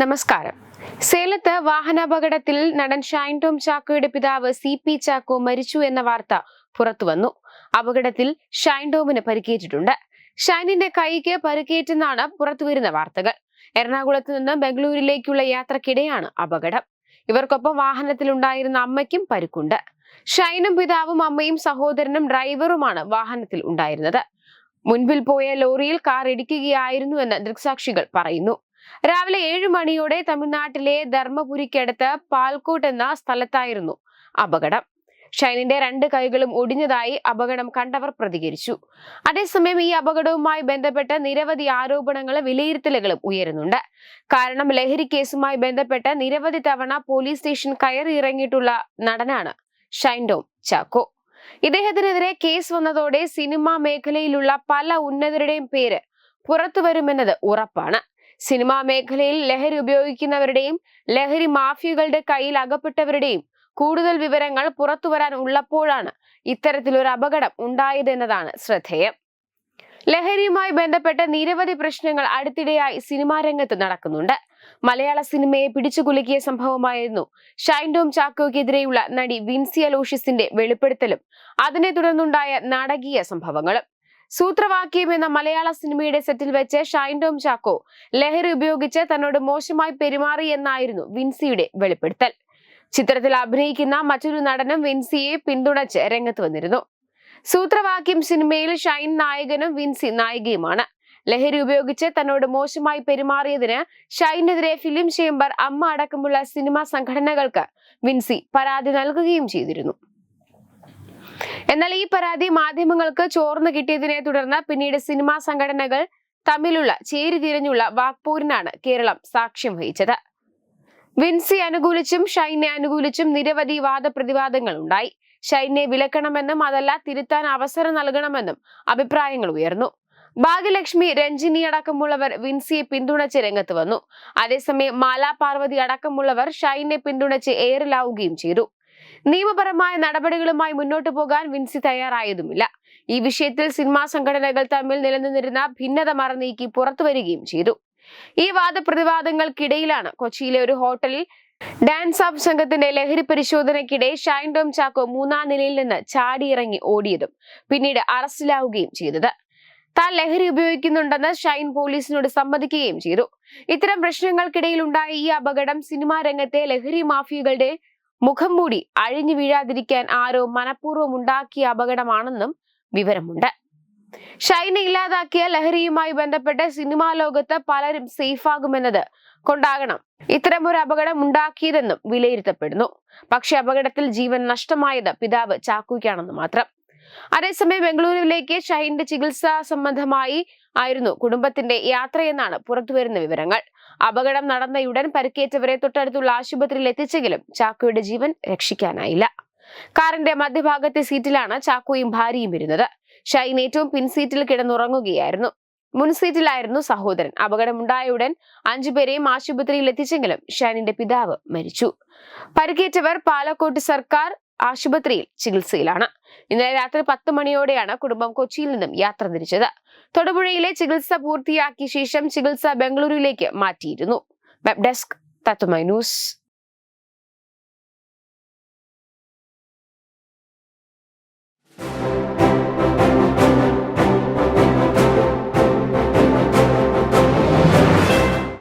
നമസ്കാരം. സേലത്ത് വാഹനാപകടത്തിൽ നടൻ ഷൈൻ ടോം ചാക്കോയുടെ പിതാവ് സി പി ചാക്കോ മരിച്ചു എന്ന വാർത്ത പുറത്തുവന്നു. അപകടത്തിൽ ഷൈൻ ടോമിന് പരിക്കേറ്റിട്ടുണ്ട്. ഷൈനിന്റെ കൈക്ക് പരിക്കേറ്റെന്നാണ് പുറത്തുവരുന്ന വാർത്തകൾ. എറണാകുളത്ത് നിന്ന് ബംഗളൂരിലേക്കുള്ള യാത്രക്കിടെയാണ് അപകടം. ഇവർക്കൊപ്പം വാഹനത്തിലുണ്ടായിരുന്ന അമ്മയ്ക്കും പരിക്കുണ്ട്. ഷൈനും പിതാവും അമ്മയും സഹോദരനും ഡ്രൈവറുമാണ് വാഹനത്തിൽ ഉണ്ടായിരുന്നത്. മുൻപിൽ പോയ ലോറിയിൽ കാർ ഇടിക്കുകയായിരുന്നുവെന്ന് ദൃക്സാക്ഷികൾ പറയുന്നു. രാവിലെ ഏഴു മണിയോടെ തമിഴ്നാട്ടിലെ ധർമ്മപുരിക്കടുത്ത് പാൽക്കോട്ട് എന്ന സ്ഥലത്തായിരുന്നു അപകടം. ഷൈനിന്റെ രണ്ട് കൈകളും ഒടിഞ്ഞതായി അപകടം കണ്ടവർ പ്രതികരിച്ചു. അതേസമയം ഈ അപകടവുമായി ബന്ധപ്പെട്ട് നിരവധി ആരോപണങ്ങളും വിലയിരുത്തലുകളും ഉയരുന്നുണ്ട്. കാരണം ലഹരി കേസുമായി ബന്ധപ്പെട്ട് നിരവധി തവണ പോലീസ് സ്റ്റേഷൻ കയറി ഇറങ്ങിയിട്ടുള്ള നടനാണ് ഷൈൻ ഡോം ചാക്കോ. ഇദ്ദേഹത്തിനെതിരെ കേസ് വന്നതോടെ സിനിമാ മേഖലയിലുള്ള പല ഉന്നതരുടെയും പേര് പുറത്തു വരുമെന്നത് ഉറപ്പാണ്. സിനിമാ മേഖലയിൽ ലഹരി ഉപയോഗിക്കുന്നവരുടെയും ലഹരി മാഫിയകളുടെ കയ്യിൽ അകപ്പെട്ടവരുടെയും കൂടുതൽ വിവരങ്ങൾ പുറത്തു വരാൻ ഉള്ളപ്പോഴാണ് ഇത്തരത്തിലൊരു അപകടം ഉണ്ടായതെന്നതാണ് ശ്രദ്ധേയം. ലഹരിയുമായി ബന്ധപ്പെട്ട നിരവധി പ്രശ്നങ്ങൾ അടുത്തിടെയായി സിനിമാ രംഗത്ത് നടക്കുന്നുണ്ട്. മലയാള സിനിമയെ പിടിച്ചുകുലുക്കിയ സംഭവമായിരുന്നു ഷൈൻഡോം ചാക്കോയ്ക്കെതിരെയുള്ള നടി വിൻസി അലോഷ്യസിന്റെ വെളിപ്പെടുത്തലും അതിനെ തുടർന്നുണ്ടായ നാടകീയ സംഭവങ്ങളും. സൂത്രവാക്യം എന്ന മലയാള സിനിമയുടെ സെറ്റിൽ വെച്ച് ഷൈൻ ടോം ചാക്കോ ലഹരി ഉപയോഗിച്ച് തന്നോട് മോശമായി പെരുമാറി എന്നായിരുന്നു വിൻസിയുടെ വെളിപ്പെടുത്തൽ. ചിത്രത്തിൽ അഭിനയിക്കുന്ന മറ്റൊരു നടനും വിൻസിയെ പിന്തുണച്ച് രംഗത്ത് വന്നിരുന്നു. സൂത്രവാക്യം സിനിമയിൽ ഷൈൻ നായകനും വിൻസി നായികയുമാണ്. ലഹരി ഉപയോഗിച്ച് തന്നോട് മോശമായി പെരുമാറിയതിന് ഷൈനെതിരെ ഫിലിം ചേംബർ അമ്മ അടക്കമുള്ള സിനിമാ സംഘടനകൾക്ക് വിൻസി പരാതി നൽകുകയും ചെയ്തിരുന്നു. എന്നാൽ ഈ പരാതി മാധ്യമങ്ങൾക്ക് ചോർന്നു കിട്ടിയതിനെ തുടർന്ന് പിന്നീട് സിനിമാ സംഘടനകൾ തമ്മിലുള്ള ചേരിതിരിഞ്ഞുള്ള വാക്പോരിനാണ് കേരളം സാക്ഷ്യം വഹിച്ചത്. വിൻസി അനുകൂലിച്ചും ഷൈനെ അനുകൂലിച്ചും നിരവധി വാദപ്രതിവാദങ്ങൾ ഉണ്ടായി. ഷൈനെ വിലക്കണമെന്നും അതല്ല തിരുത്താൻ അവസരം നൽകണമെന്നും അഭിപ്രായങ്ങൾ ഉയർന്നു. ഭാഗ്യലക്ഷ്മി രഞ്ജിനി അടക്കമുള്ളവർ വിൻസിയെ പിന്തുണച്ച് രംഗത്ത് വന്നു. അതേസമയം മാലാ പാർവതി അടക്കമുള്ളവർ ഷൈനെ പിന്തുണച്ച് ഏറിലാവുകയും ചെയ്തു. നിയമപരമായ നടപടികളുമായി മുന്നോട്ടു പോകാൻ വിൻസി തയ്യാറായതുമില്ല. ഈ വിഷയത്തിൽ സിനിമാ സംഘടനകൾ തമ്മിൽ നിലനിന്നിരുന്ന ഭിന്നത മറനീക്കി പുറത്തു വരികയും ചെയ്തു. ഈ വാദപ്രതിവാദങ്ങൾക്കിടയിലാണ് കൊച്ചിയിലെ ഒരു ഹോട്ടലിൽ ഡാൻസ് ഓഫ് സംഘത്തിന്റെ ലഹരി പരിശോധനയ്ക്കിടെ ഷൈൻ ടോം ചാക്കോ മൂന്നാം നിലയിൽ നിന്ന് ചാടിയിറങ്ങി ഓടിയതും പിന്നീട് അറസ്റ്റിലാവുകയും ചെയ്തത്. താൻ ലഹരി ഉപയോഗിക്കുന്നുണ്ടെന്ന് ഷൈൻ പോലീസിനോട് സമ്മതിക്കുകയും ചെയ്തു. ഇത്തരം പ്രശ്നങ്ങൾക്കിടയിൽ ഉണ്ടായ ഈ അപകടം സിനിമാ രംഗത്തെ ലഹരി മാഫിയകളുടെ മുഖം മൂടി അഴിഞ്ഞു വീഴാതിരിക്കാൻ ആരോ മനഃപൂർവം ഉണ്ടാക്കിയ അപകടമാണെന്നും വിവരമുണ്ട്. ഷൈന ഇല്ലാതാക്കിയ ലഹരിയുമായി ബന്ധപ്പെട്ട് സിനിമാ ലോകത്ത് പലരും സേഫാകുമെന്നത് കൊണ്ടാകണം ഇത്തരമൊരു അപകടം ഉണ്ടാക്കിയതെന്നും വിലയിരുത്തപ്പെടുന്നു. പക്ഷെ അപകടത്തിൽ ജീവൻ നഷ്ടമായത് പിതാവ് ചാക്കോയ്ക്കാണെന്ന് മാത്രം. അതേസമയം ബംഗളൂരുവിലേക്ക് ഷഹീന്റെ ചികിത്സാ സംബന്ധമായി ആയിരുന്നു കുടുംബത്തിന്റെ യാത്രയെന്നാണ് പുറത്തുവരുന്ന വിവരങ്ങൾ. അപകടം നടന്നയുടൻ പരിക്കേറ്റവരെ തൊട്ടടുത്തുള്ള ആശുപത്രിയിൽ എത്തിച്ചെങ്കിലും ചാക്കോയുടെ ജീവൻ രക്ഷിക്കാനായില്ല. കാറിന്റെ മധ്യഭാഗത്തെ സീറ്റിലാണ് ചാക്കോയും ഭാര്യയും ഇരുന്നത്. ഷൈൻ ഏറ്റവും പിൻസീറ്റിൽ കിടന്നുറങ്ങുകയായിരുന്നു. മുൻ സീറ്റിലായിരുന്നു സഹോദരൻ. അപകടമുണ്ടായ ഉടൻ അഞ്ചുപേരെയും ആശുപത്രിയിൽ എത്തിച്ചെങ്കിലും ഷൈനിന്റെ പിതാവ് മരിച്ചു. പരിക്കേറ്റവർ പാലക്കോട്ട് സർക്കാർ ആശുപത്രിയിൽ ചികിത്സയിലാണ്. ഇന്നലെ രാത്രി പത്ത് മണിയോടെയാണ് കുടുംബം കൊച്ചിയിൽ നിന്നും യാത്ര തിരിച്ചത്. തൊടുപുഴയിലെ ചികിത്സ പൂർത്തിയാക്കിയ ശേഷം ചികിത്സ ബംഗളൂരുവിലേക്ക് മാറ്റിയിരുന്നു. വെബ് ഡെസ്ക് തത്തുമൈ ന്യൂസ്.